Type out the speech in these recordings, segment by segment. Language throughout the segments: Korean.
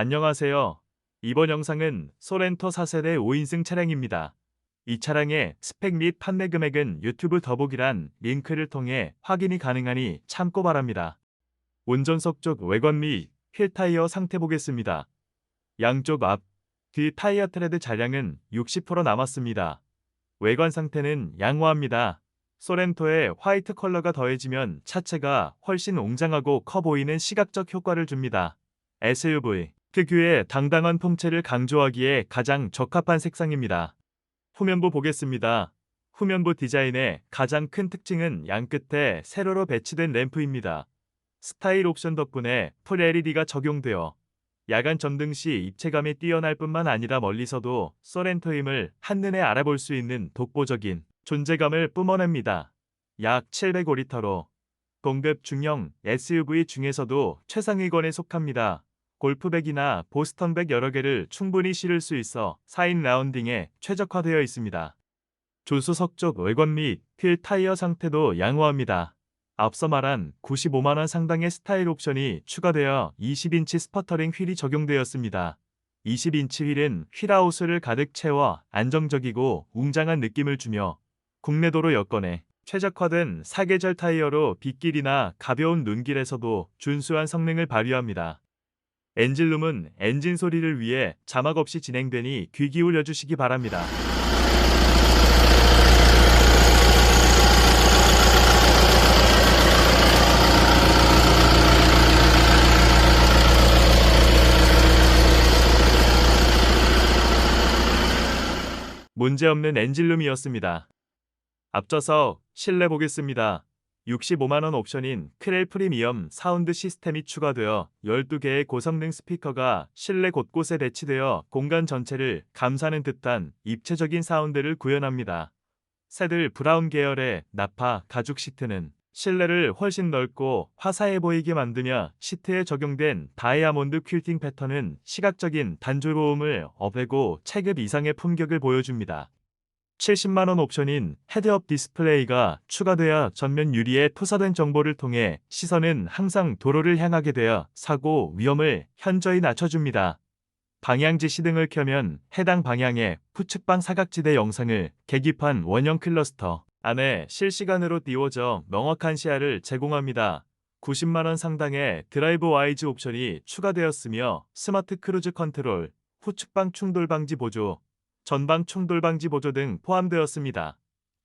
안녕하세요. 이번 영상은 소렌토 4세대 5인승 차량입니다. 이 차량의 스펙 및 판매 금액은 유튜브 더보기란 링크를 통해 확인이 가능하니 참고 바랍니다. 운전석 쪽 외관 및 휠 타이어 상태 보겠습니다. 양쪽 앞, 뒤 타이어 트레드 잔량은 60% 남았습니다. 외관 상태는 양호합니다. 소렌토의 화이트 컬러가 더해지면 차체가 훨씬 웅장하고 커 보이는 시각적 효과를 줍니다. SUV 특유의 당당한 폼체를 강조하기에 가장 적합한 색상입니다. 후면부 보겠습니다. 후면부 디자인의 가장 큰 특징은 양 끝에 세로로 배치된 램프입니다. 스타일 옵션 덕분에 풀 LED가 적용되어 야간 점등 시 입체감이 뛰어날 뿐만 아니라 멀리서도 소렌토임을 한눈에 알아볼 수 있는 독보적인 존재감을 뿜어냅니다. 약 705리터로 동급 중형 SUV 중에서도 최상위권에 속합니다. 골프백이나 보스턴백 여러 개를 충분히 실을 수 있어 4인 라운딩에 최적화되어 있습니다. 조수석 쪽 외관 및 휠 타이어 상태도 양호합니다. 앞서 말한 95만원 상당의 스타일 옵션이 추가되어 20인치 스퍼터링 휠이 적용되었습니다. 20인치 휠은 휠하우스를 가득 채워 안정적이고 웅장한 느낌을 주며 국내 도로 여건에 최적화된 사계절 타이어로 빗길이나 가벼운 눈길에서도 준수한 성능을 발휘합니다. 엔진룸은 엔진 소리를 위해 자막 없이 진행되니 귀 기울여 주시기 바랍니다. 문제없는 엔진룸이었습니다. 앞서서 실내 보겠습니다. 65만원 옵션인 크렐 프리미엄 사운드 시스템이 추가되어 12개의 고성능 스피커가 실내 곳곳에 배치되어 공간 전체를 감싸는 듯한 입체적인 사운드를 구현합니다. 새들 브라운 계열의 나파 가죽 시트는 실내를 훨씬 넓고 화사해 보이게 만들며 시트에 적용된 다이아몬드 퀼팅 패턴은 시각적인 단조로움을 업애고 체급 이상의 품격을 보여줍니다. 70만원 옵션인 헤드업 디스플레이가 추가되어 전면 유리에 토사된 정보를 통해 시선은 항상 도로를 향하게 되어 사고 위험을 현저히 낮춰줍니다. 방향 지 시 등을 켜면 해당 방향의 후측방 사각지대 영상을 계기판 원형 클러스터 안에 실시간으로 띄워져 명확한 시야를 제공합니다. 90만원 상당의 드라이브 와이즈 옵션이 추가되었으며 스마트 크루즈 컨트롤, 후측방 충돌 방지 보조, 전방 충돌 방지 보조 등 포함되었습니다.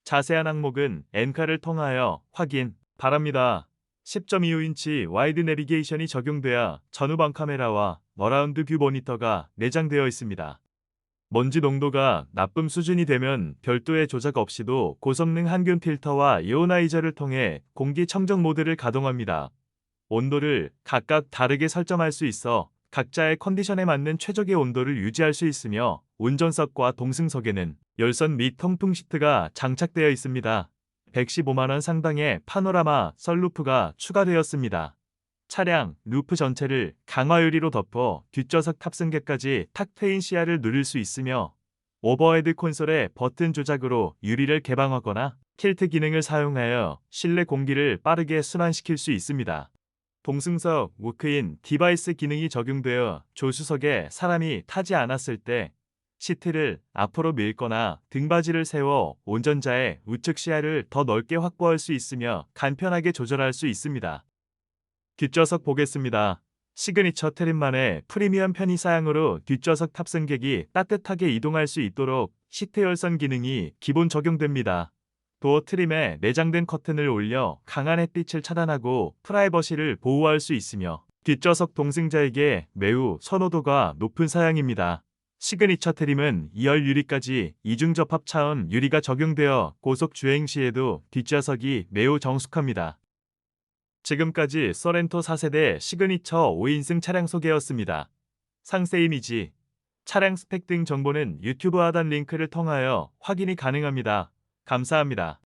자세한 항목은 엔카를 통하여 확인 바랍니다. 10.25인치 와이드 내비게이션이 적용되어 전후방 카메라와 머라운드 뷰 모니터가 내장되어 있습니다. 먼지 농도가 나쁨 수준이 되면 별도의 조작 없이도 고성능 항균 필터와 이오나이저를 통해 공기 청정 모드를 가동합니다. 온도를 각각 다르게 설정할 수 있어 각자의 컨디션에 맞는 최적의 온도를 유지할 수 있으며 운전석과 동승석에는 열선 및 통풍 시트가 장착되어 있습니다. 115만원 상당의 파노라마 썰루프가 추가되었습니다. 차량 루프 전체를 강화 유리로 덮어 뒷좌석 탑승객까지 탁 트인 시야를 누릴 수 있으며 오버헤드 콘솔의 버튼 조작으로 유리를 개방하거나 틸트 기능을 사용하여 실내 공기를 빠르게 순환시킬 수 있습니다. 동승석 우크인 디바이스 기능이 적용되어 조수석에 사람이 타지 않았을 때 시트를 앞으로 밀거나 등받이를 세워 운전자의 우측 시야를 더 넓게 확보할 수 있으며 간편하게 조절할 수 있습니다. 뒷좌석 보겠습니다. 시그니처 트림만의 프리미엄 편의 사양으로 뒷좌석 탑승객이 따뜻하게 이동할 수 있도록 시트 열선 기능이 기본 적용됩니다. 도어 트림에 내장된 커튼을 올려 강한 햇빛을 차단하고 프라이버시를 보호할 수 있으며 뒷좌석 동승자에게 매우 선호도가 높은 사양입니다. 시그니처 트림은 2열 유리까지 이중 접합 차원 유리가 적용되어 고속 주행 시에도 뒷좌석이 매우 정숙합니다. 지금까지 서렌토 4세대 시그니처 5인승 차량 소개였습니다. 상세 이미지, 차량 스펙 등 정보는 유튜브 하단 링크를 통하여 확인이 가능합니다. 감사합니다.